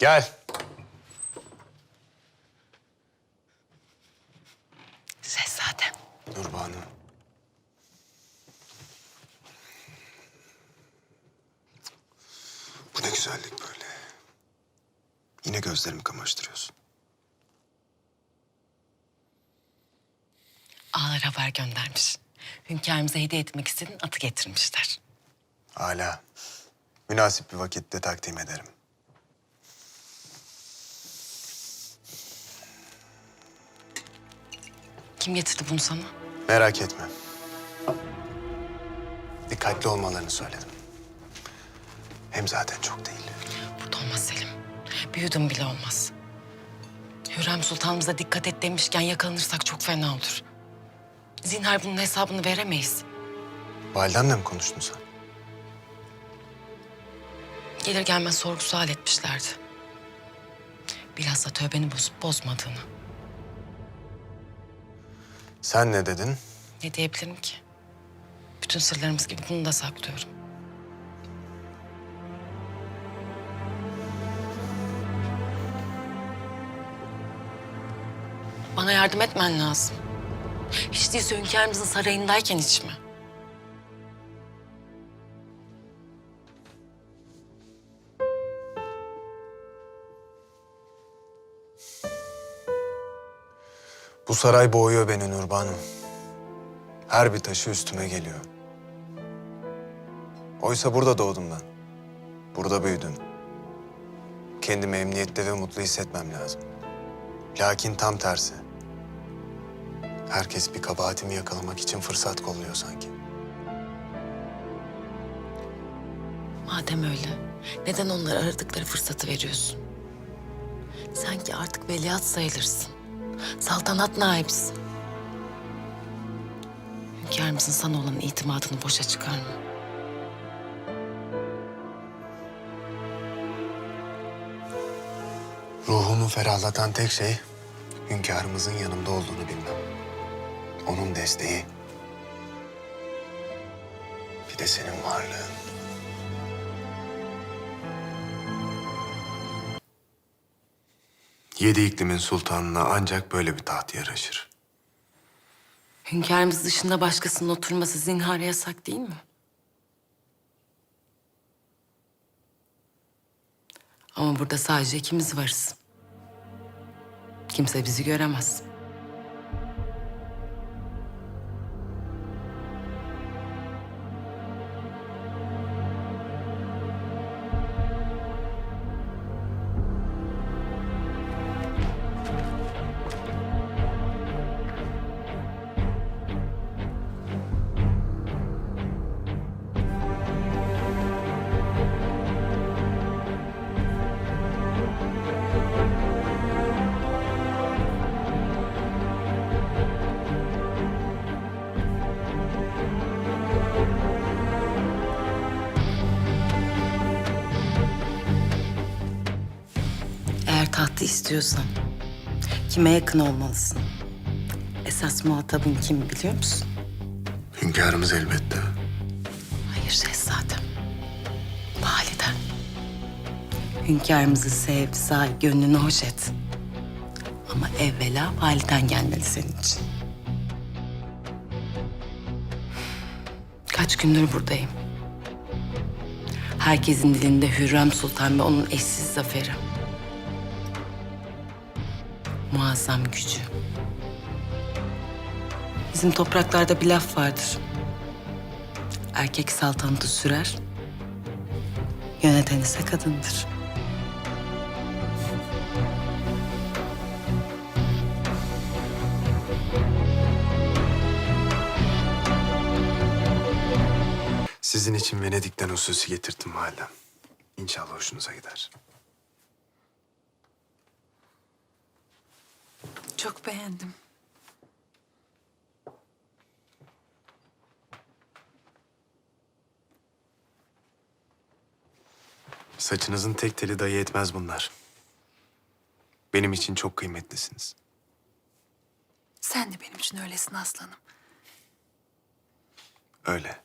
Gel. Şehzadem. Nurbanu. Bu ne güzellik böyle. Yine gözlerimi kamaştırıyorsun. Ağlar haber göndermiş. Hünkârımıza hediye etmek istediğin atı getirmişler. Hala. Münasip bir vakitte takdim ederim. Kim getirdi bunu sana? Merak etme. Dikkatli olmalarını söyledim. Hem zaten çok değil. Burada olmaz Selim. Bir yudum bile olmaz. Hürrem Sultanımıza dikkat et demişken yakalanırsak çok fena olur. Zinhar bunun hesabını veremeyiz. Validemle mi konuştun sen? Gelir gelmez sorgu sual etmişlerdi. Bilhassa tövbeni bozup bozmadığını. Sen ne dedin? Ne diyebilirim ki? Bütün sırlarımız gibi bunu da saklıyorum. Bana yardım etmen lazım. Hiç değilse hünkârımızın sarayındayken hiç mi? Bu saray boğuyor beni Nurbanu. Her bir taşı üstüme geliyor. Oysa burada doğdum ben. Burada büyüdüm. Kendimi emniyette ve mutlu hissetmem lazım. Lakin tam tersi. Herkes bir kabahatimi yakalamak için fırsat kolluyor sanki. Madem öyle, neden onlara aradıkları fırsatı veriyorsun? Sanki artık veliaht sayılırsın. Saltanat naibisin. Hünkârımızın sana olan itimadını boşa çıkarma. Ruhumu ferahlatan tek şey hünkârımızın yanımda olduğunu bilmem. Onun desteği. Bir de senin varlığın. Yedi iklimin sultanına ancak böyle bir taht yaraşır. Hünkârımız dışında başkasının oturması zinhar yasak değil mi? Ama burada sadece ikimiz varız. Kimse bizi göremez. Tahtı istiyorsan kime yakın olmalısın? Esas muhatabın kim biliyor musun? Hünkârımız elbette. Hayır şehzadem. Validen. Hünkârımızı sev, say, gönlünü hoş et. Ama evvela validen gelmeli senin için. Kaç gündür buradayım. Herkesin dilinde Hürrem Sultan ve onun eşsiz zaferi. Muazzam gücü. Bizim topraklarda bir laf vardır. Erkek saltanatı sürer, yöneten ise kadındır. Sizin için Venedik'ten hususi getirdim validem. İnşallah hoşunuza gider. Çok beğendim. Saçınızın tek teli dayı etmez bunlar. Benim için çok kıymetlisiniz. Sen de benim için öylesin aslanım. Öyle.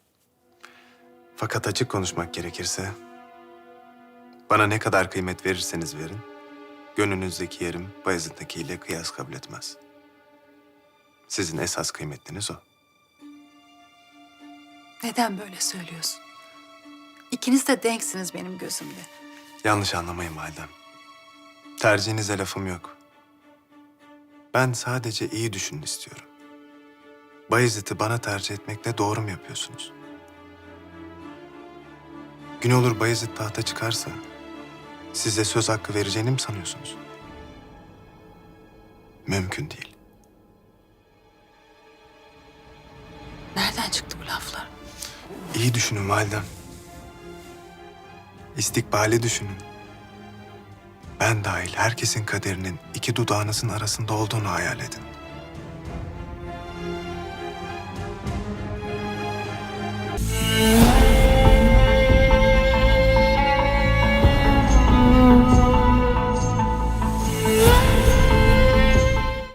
Fakat açık konuşmak gerekirse... Bana ne kadar kıymet verirseniz verin, gönlünüzdeki yerim Bayezid'dekiyle kıyas kabul etmez. Sizin esas kıymetliniz o. Neden böyle söylüyorsun? İkiniz de denksiniz benim gözümde. Yanlış anlamayın validem. Tercihinize lafım yok. Ben sadece iyi düşünün istiyorum. Bayezid'i bana tercih etmekle doğru mu yapıyorsunuz? Gün olur Bayezid tahta çıkarsa size söz hakkı vereceğini mi sanıyorsunuz? Mümkün değil. Nereden çıktı bu laflar? İyi düşünün validem. İstikbali düşünün. Ben dahil herkesin kaderinin iki dudağınızın arasında olduğunu hayal edin.